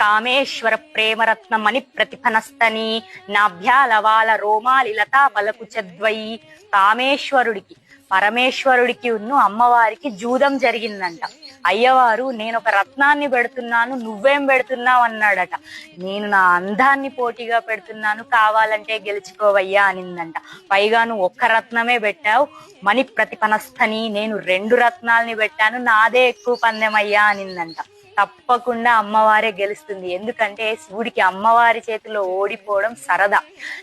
కామేశ్వర ప్రేమరత్న మణి ప్రతిఫనస్తని నాభ్యాలవాల రోమాలి లతా పలకు చద్వయి కామేశ్వరుడికి పరమేశ్వరుడికి ఉన్ను అమ్మవారికి జూదం జరిగిందంట. అయ్యవారు నేను ఒక రత్నాన్ని పెడుతున్నాను నువ్వేం పెడుతున్నావు అన్నాడట. నేను నా అందాన్ని పోటీగా పెడుతున్నాను కావాలంటే గెలుచుకోవయ్యా అనిందంట. పైగా నువ్వు ఒక్క రత్నమే పెట్టావు మణి ప్రతిపనస్థని నేను రెండు రత్నాల్ని పెట్టాను నాదే ఎక్కువ పందెమయ్యా అనిందంట. తప్పకుండా అమ్మవారే గెలుస్తుంది. ఎందుకంటే శివుడికి అమ్మవారి చేతిలో ఓడిపోవడం సరదా.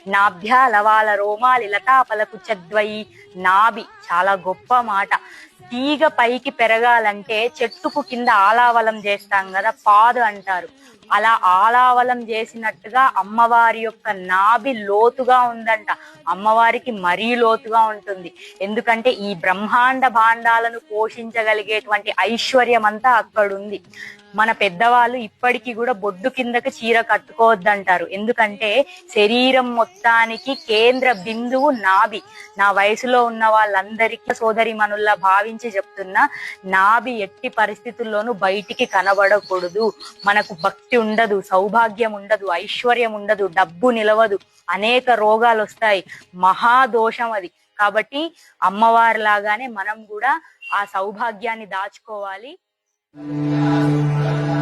నాభ్య లవాల రోమాలి లతాపలకు చద్వయి నాభి. చాలా గొప్ప మాట. తీగ పైకి పెరగాలంటే చెట్టుకు కింద ఆలావలం చేస్తాం కదా పాదు అంటారు. అలా ఆలావలం చేసినట్టుగా అమ్మవారి యొక్క నాభి లోతుగా ఉందంట. అమ్మవారికి మరీ లోతుగా ఉంటుంది. ఎందుకంటే ఈ బ్రహ్మాండ భాండాలను పోషించగలిగేటువంటి ఐశ్వర్యం అంతా అక్కడ ఉంది మన పెద్దవాళ్ళు ఇప్పటికీ కూడా బొడ్డు కిందకి చీర కట్టుకోవద్దంటారు. ఎందుకంటే శరీరం మొత్తానికి కేంద్ర బిందువు నాభి. నా వయసులో ఉన్న వాళ్ళందరికీ సోదరి మనుల్లా భావించి చెప్తున్నా నాభి ఎట్టి పరిస్థితుల్లోనూ బయటికి కనబడకూడదు. మనకు భక్తి ఉండదు సౌభాగ్యం ఉండదు ఐశ్వర్యం ఉండదు డబ్బు నిలవదు. అనేక రోగాలు వస్తాయి మహాదోషం అది. కాబట్టి అమ్మవారి లాగానే మనం కూడా ఆ సౌభాగ్యాన్ని దాచుకోవాలి. Amen.